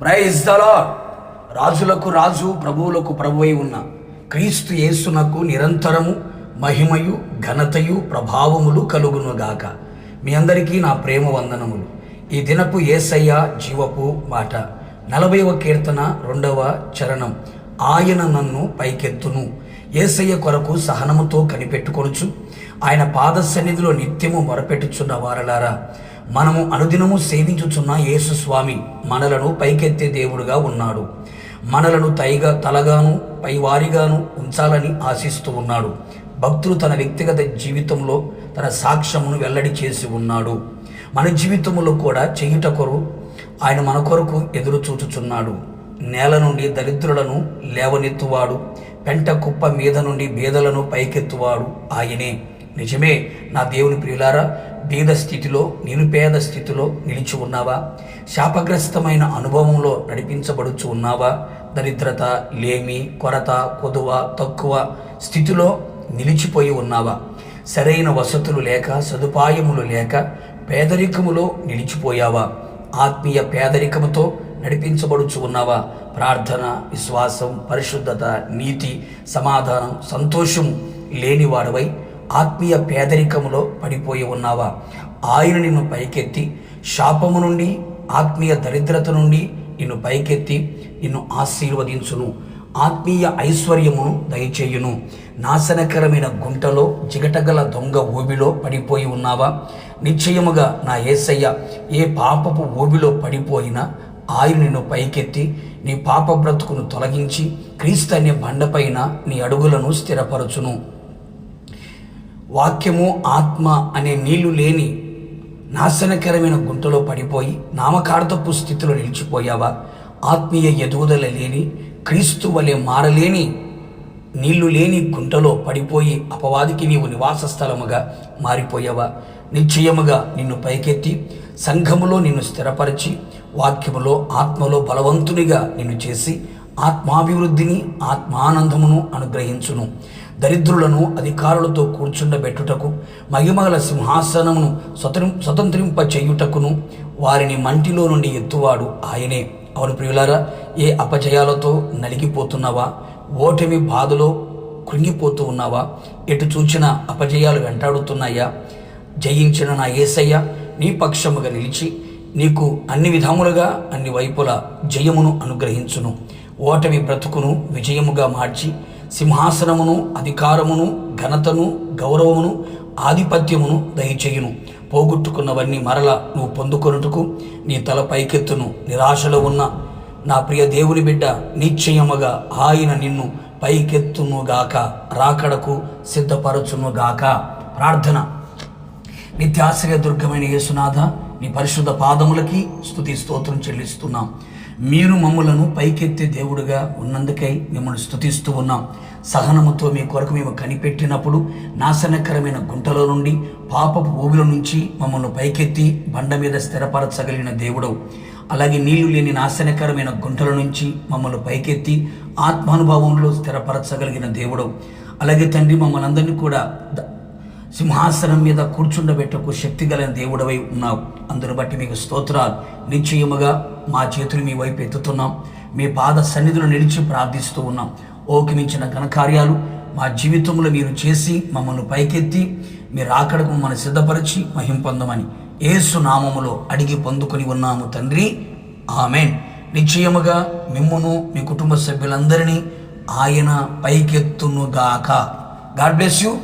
Praise రాజులకు రాజు ప్రభువులకు ప్రభువై ఉన్న క్రీస్తు యేసునకు నిరంతరము మహిమయు ఘనతయు ప్రభావములు కలుగునుగాక మీ అందరికీ నా ప్రేమ వందనములు. ఈ దినపు ఏసయ్య జీవపు మాట. నలభైవ కీర్తన రెండవ చరణం. ఆయన నన్ను పైకెత్తును. ఏసయ్య కొరకు సహనముతో కనిపెట్టుకొనుచు ఆయన పాద సన్నిధిలో నిత్యము మొరపెట్టుచున్న వారలారా మనము అనుదినము సేవించుచున్న యేసు స్వామి మనలను పైకెత్తే దేవుడుగా ఉన్నాడు. మనలను తైగా తలగాను పైవారిగాను ఉంచాలని ఆశిస్తూ ఉన్నాడు. భక్తులు తన వ్యక్తిగత జీవితంలో తన సాక్ష్యమును వెల్లడి చేసి ఉన్నాడు. మన జీవితంలో కూడా చేయుట కొరు ఆయన మన కొరకు ఎదురు చూచుచున్నాడు. నేల నుండి దరిద్రులను లేవనెత్తువాడు. పెంట కుప్ప మీద నుండి బీదలను పైకెత్తువాడు ఆయనే. నిజమే నా దేవుని ప్రియులారా బీద స్థితిలో నిరుపేద స్థితిలో నిలిచి ఉన్నావా? శాపగ్రస్తమైన అనుభవంలో నడిపించబడుచు ఉన్నావా? దరిద్రత లేమి కొరత కొదువ తక్కువ స్థితిలో నిలిచిపోయి ఉన్నావా? సరైన వసతులు లేక సదుపాయములు లేక పేదరికములో నిలిచిపోయావా? ఆత్మీయ పేదరికముతో నడిపించబడుచు ఉన్నావా? ప్రార్థన విశ్వాసం పరిశుద్ధత నీతి సమాధానం సంతోషం లేనివాడవై ఆత్మీయ పేదరికములో పడిపోయి ఉన్నావా? ఆయన నిన్ను పైకెత్తి శాపము నుండి ఆత్మీయ దరిద్రత నుండి నిన్ను పైకెత్తి నిన్ను ఆశీర్వదించును. ఆత్మీయ ఐశ్వర్యమును దయచేయును. నాశనకరమైన గుంటలో జిగటగల దొంగ ఊబిలో పడిపోయి ఉన్నావా? నిశ్చయముగా నా ఏసయ్య ఏ పాపపు ఊబిలో పడిపోయినా ఆయన నిన్ను పైకెత్తి నీ పాప బ్రతుకును తొలగించి క్రీస్తు అనే బండపైన నీ అడుగులను స్థిరపరచును. వాక్యము ఆత్మ అనే నీళ్ళు లేని నాశనకరమైన గుంటలో పడిపోయి నామకార్థపు స్థితిలో నిలిచిపోయావా? ఆత్మీయ ఎదుగుదల లేని క్రీస్తు వలె మారలేని నీళ్ళు లేని గుంటలో పడిపోయి అపవాదికి నీవు నివాస స్థలముగా మారిపోయావా? నిశ్చయముగా నిన్ను పైకెత్తి సంఘములో నిన్ను స్థిరపరిచి వాక్యములో ఆత్మలో బలవంతునిగా నిన్ను చేసి ఆత్మాభివృద్ధిని ఆత్మానందమును అనుగ్రహించును. దరిద్రులను అధికారులతో కూర్చుండబెట్టుటకు మహిమగల సింహాసనమును స్వతం స్వతంత్రింప చేయుటకును వారిని మంటిలో నుండి ఎత్తువాడు ఆయనే. అవును ప్రియులారా ఏ అపజయాలతో నలిగిపోతున్నావా? ఓటమి బాధలో కృంగిపోతూ ఉన్నావా? ఎటు చూచిన అపజయాలు వెంటాడుతున్నాయా? జయించిన నా ఏసయ్య? నీ పక్షముగా నిలిచి నీకు అన్ని విధములుగా అన్ని వైపుల జయమును అనుగ్రహించును. ఓటమి బ్రతుకును విజయముగా మార్చి సింహాసనమును అధికారమును ఘనతను గౌరవమును ఆధిపత్యమును దయచేయును. పోగొట్టుకున్నవన్నీ మరల నువ్వు పొందుకొనుటకు నీ తల పైకెత్తును. నిరాశలో ఉన్న నా ప్రియ దేవుని బిడ్డ నిశ్చయముగా ఆయన నిన్ను పైకెత్తునుగాక. రాకడకు సిద్ధపరచునుగాక. ప్రార్థన. నిత్యాశ్రయ దుర్గమైన యేసునాథ నీ పరిశుద్ధ పాదములకి స్తుతి స్తోత్రం చెల్లిస్తున్నాం. మీరు మమ్మలను పైకెత్తే దేవుడుగా ఉన్నందుకై మిమ్మల్ని స్థుతిస్తూ ఉన్నాం. సహనముతో మీ కొరకు మేము కనిపెట్టినప్పుడు నాశనకరమైన గుంటలో నుండి పాపపు ఊబిల నుంచి మమ్మల్ని పైకెత్తి బండ మీద స్థిరపరచగలిగిన దేవుడవు. అలాగే నీళ్ళు లేని నాశనకరమైన గుంటల నుంచి మమ్మల్ని పైకెత్తి ఆత్మానుభవంలో స్థిరపరచగలిగిన దేవుడవు. అలాగే తండ్రి మమ్మల్ని అందరినీ కూడా సింహాసనం మీద కూర్చుండబెట్టకు శక్తి కలిగిన దేవుడవై ఉన్నావు. అందును బట్టి మీకు స్తోత్రాలు. నిశ్చయముగా మా చేతులు మీ వైపు ఎత్తుతున్నాం. మీ పాద సన్నిధులు నిలిచి ప్రార్థిస్తూ ఉన్నాం. ఓకిమించిన ఘనకార్యాలు మా జీవితంలో మీరు చేసి మమ్మల్ని పైకెత్తి మీరు ఆకడకు మమ్మల్ని సిద్ధపరిచి మహిం పొందమని ఏసు నామములో అడిగి పొందుకొని ఉన్నాము తండ్రి. ఆమెన్. నిశ్చయముగా మిమ్మును మీ కుటుంబ సభ్యులందరినీ ఆయన పైకెత్తునుగాక గాడ్ బ్లెస్ యూ.